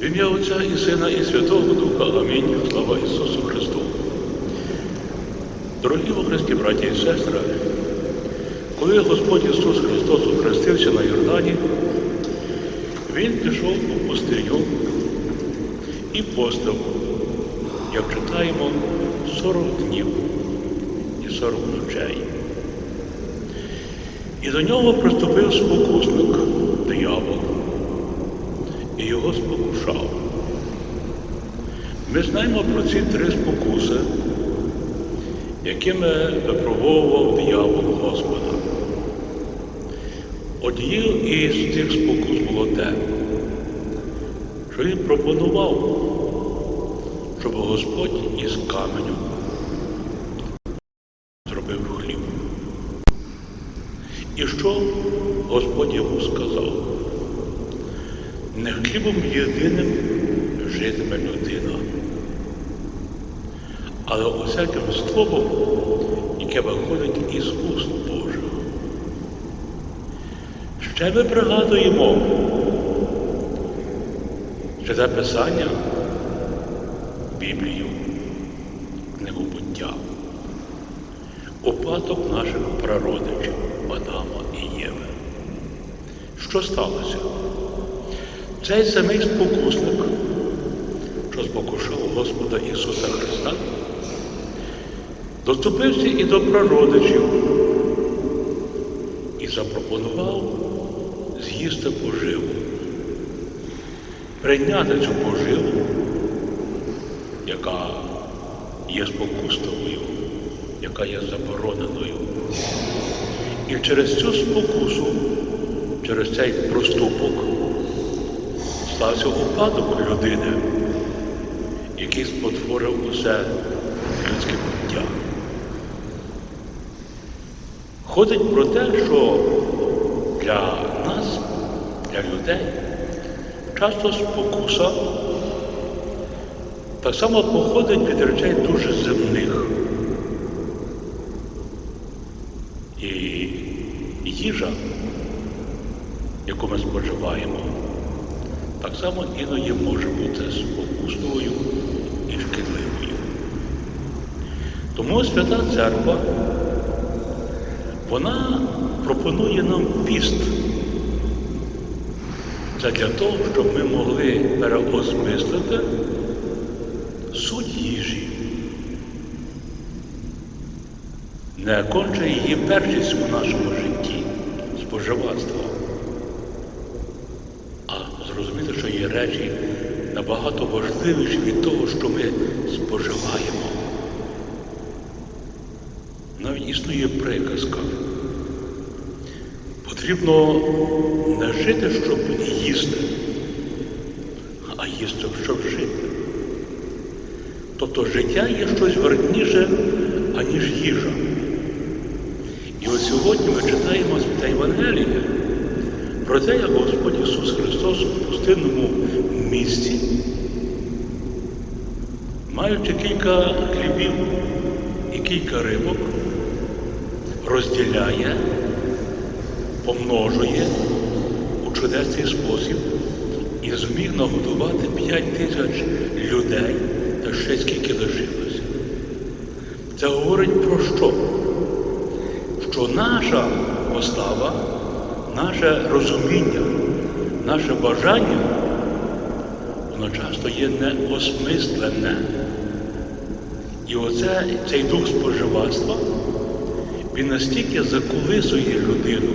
В ім'я Отця і Сина, і Святого Духа. Амінь. Слава Ісусу Христу. Дорогі во Христі, браті і сестри, коли Господь Ісус Христос охрестився на Йордані, Він пішов у пустиню і постав, як читаємо, 40 днів і 40 ночей. І до нього приступив спокусник, диявол, і його спокушав. Ми знаємо про ці три спокуси, якими випробовував диявол Господа. Однією із цих спокус було те, що він пропонував, щоб Господь із каменю зробив хліб. І що Господь йому сказав? Не хлібом єдиним житиме людина, але усяким словом, яке виходить із уст Божих. Ще ми пригадуємо, що це Писання, Біблію, книгу буття, упадок наших прародичів Адама і Єви. Що сталося? Цей самий спокусник, що спокушав Господа Ісуса Христа, доступився і до прародичів і запропонував з'їсти поживу, прийняти цю поживу, яка є спокусливою, яка є забороненою. І через цю спокусу, через цей проступок стався упадок людини, який спотворив усе людське буття. Ходить про те, що для нас, для людей, часто спокуса так само походить від речей дуже земних. І їжа, яку ми споживаємо, так само іноді може бути спокусливою і шкідливою. Тому Свята Церква, вона пропонує нам піст. Це для того, щоб ми могли переосмислити суть їжі. Не конче її першість у нашому житті споживацтва, що є речі набагато важливіші від того, що ми споживаємо. Навіть існує приказка. Потрібно не жити, щоб їсти, а їсти, щоб жити. Тобто життя є щось верніше, аніж їжа. І от сьогодні ми читаємо з Євангелія про те, як Господь Ісус Христос у пустинному місці, маючи кілька хлібів і кілька рибок, розділяє, помножує у чудесний спосіб і зміг нагодувати 5 тисяч людей та ще скільки лишилося. Це говорить про що? Що наша постава, наше розуміння, наше бажання, воно часто є неосмислене. І оце, цей дух споживацтва, він настільки заколисує людину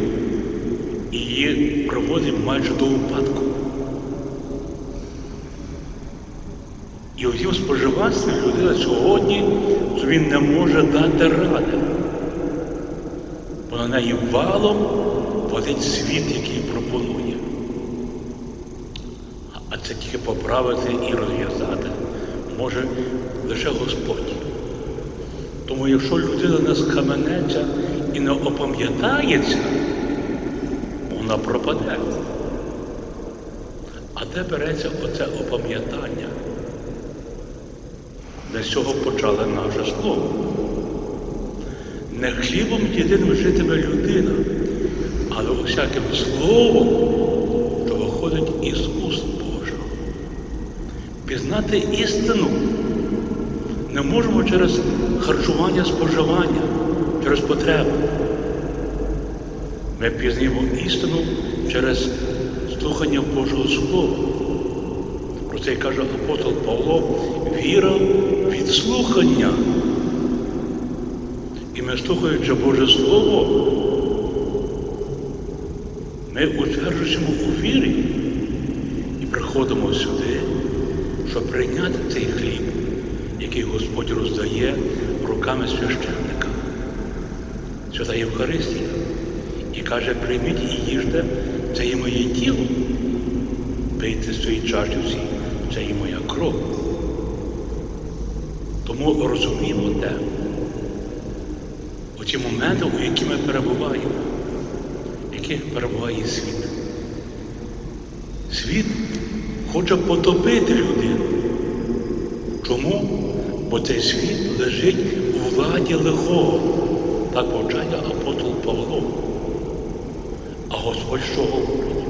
і її проводить майже до упадку. І у споживацтві людина сьогодні він не може дати ради. Бо на неї валом водить світ, який пропонує. А це тільки поправити і розв'язати може лише Господь. Тому якщо людина не скаменеться і не опам'ятається, вона пропаде. А де береться оце опам'ятання? З цього почали наше слово. Не хлібом єдиним житиме людина, але усяким словом, що виходить із уст Божих. пізнати істину не можемо через харчування, споживання, через потребу. Ми пізнаємо істину через слухання Божого Слова. Про це каже апостол Павло, віра від слухання. Ми, слухаючи Боже Слово, ми утверджуємо у вірі і приходимо сюди, щоб прийняти цей хліб, який Господь роздає руками священника. Свята Євхаристія. І каже, прийміть і їжте, це є моє тіло. Пийте з цієї це є моя кров. Тому розуміємо те, оці моменти, у які ми перебуваємо, в яких перебуває світ. Світ хоче потопити людину. Чому? Бо цей світ лежить у владі лихого. Так повчає апостол Павло. А Господь що говорить?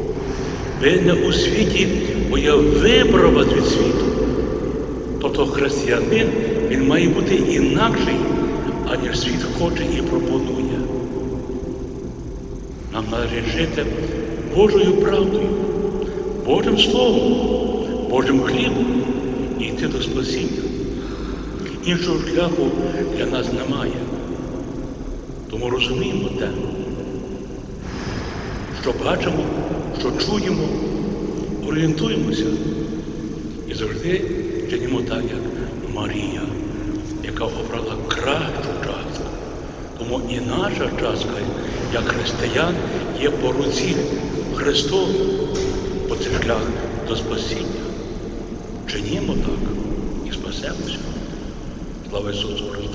Ви не у світі, бо я вибрав вас від світу. Тобто християнин, він має бути інакший, аніж світ хоче і пропонує. Нам належить жити Божою правдою, Божим Словом, Божим хлібом і йти до спасіння. Іншого шляху для нас немає. Тому розуміємо те, що бачимо, що чуємо, орієнтуємося і завжди чинимо так, як Марія, яка обрала кращу частку. Тому і наша частка, як християн, є по руці Христом, бо це шлях до спасіння. Чинімо так і спасемося. Слава Ісусу Христу!